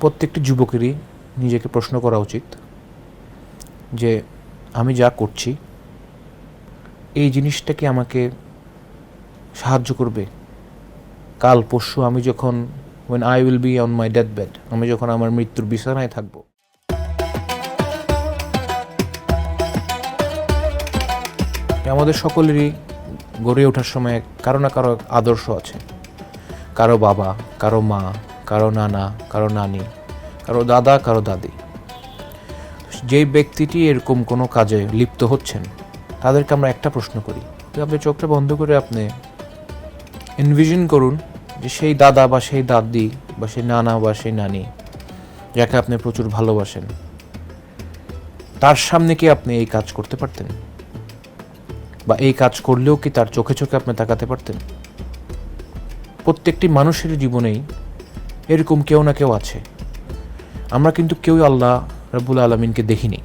প্রত্যেকটি যুবকেরই নিজেকে প্রশ্ন করা উচিত যে, আমি যা করছি, এই জিনিসটা কি আমাকে সাহায্য করবে? কাল পরশু আমি যখন, when I will be on my death bed আমি যখন আমার মৃত্যুর বিছানায় থাকব। আমাদের সকলেরই গড়ে ওঠার সময় কারও না কারও আদর্শ আছে। কারও বাবা, কারও মা কারও নানা, কারও নানি, কারও দাদা, কারও দাদি। যেই ব্যক্তিটি এরকম কোনো কাজে লিপ্ত হচ্ছেন, তাদেরকে আমরা একটা প্রশ্ন করি। আপনি চোখটা বন্ধ করে আপনি এনভিশন করুন যে সেই দাদা বা সেই দাদি বা সেই নানা বা সেই নানি, যাকে আপনি প্রচুর ভালোবাসেন, তার সামনে কি আপনি এই কাজ করতে পারতেন? বা এই কাজ করলেও কি তার চোখে চোখে আপনি তাকাতে পারতেন? প্রত্যেকটি মানুষের জীবনেই এরকম কেউ না কেউ আছে। আমরা কিন্তু কেউই আল্লাহ রব্বুল আলমিনকে দেখিনি।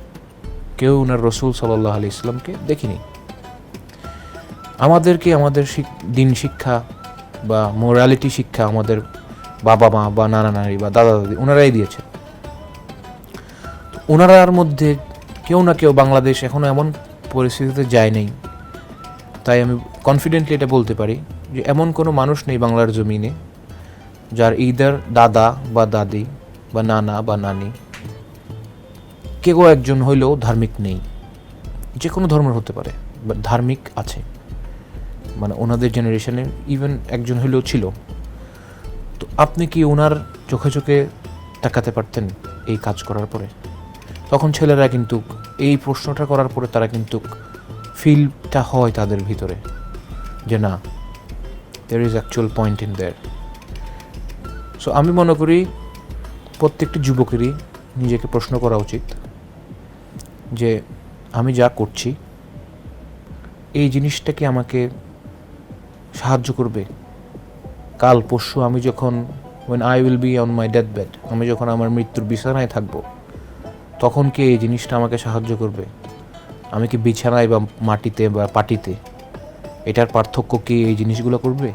কেউ ওনার রসুল সাল্লাহ আলি ইসলামকে দেখিনি। আমাদেরকে আমাদের দিন শিক্ষা বা মোরালিটি শিক্ষা আমাদের বাবা মা বা নানা নারী বা দাদা দাদি ওনারাই দিয়েছে ওনারার মধ্যে কেউ না কেউ বাংলাদেশ এখনও এমন পরিস্থিতিতে যায় নাই। তাই আমি কনফিডেন্টলি এটা বলতে পারি যে এমন কোনো মানুষ নেই বাংলার জমিনে যার ইদার দাদা বা দাদি বা নানা বা নানি কেউ একজন হইলেও ধার্মিক নেই। যে কোনো ধর্মের হতে পারে ধার্মিক আছে। মানে ওনাদের জেনারেশনে ইভেন একজন হইলেও ছিল। তো আপনি কি ওনার চোখে চোখে তাকাতে পারতেন এই কাজ করার পরে? তখন ছেলেরা কিন্তু এই প্রশ্নটা করার পরে তারা কিন্তু ফিলটা হয় তাদের ভিতরে যে না there is actual point in there so আমি মনে করি প্রত্যেকটি যুবকেরই নিজেকে প্রশ্ন করা উচিত যে, আমি যা করছি, এই জিনিসটা কি আমাকে সাহায্য করবে? কাল পরশু আমি যখন when I will be on my death bed আমি যখন আমার মৃত্যুর বিছানায় থাকব, তখন কি এই জিনিসটা আমাকে সাহায্য করবে? আমি কি বিছানায় বা মাটিতে বা পাটিতে এটার পার্থক্য কি এই জিনিসগুলো করবে?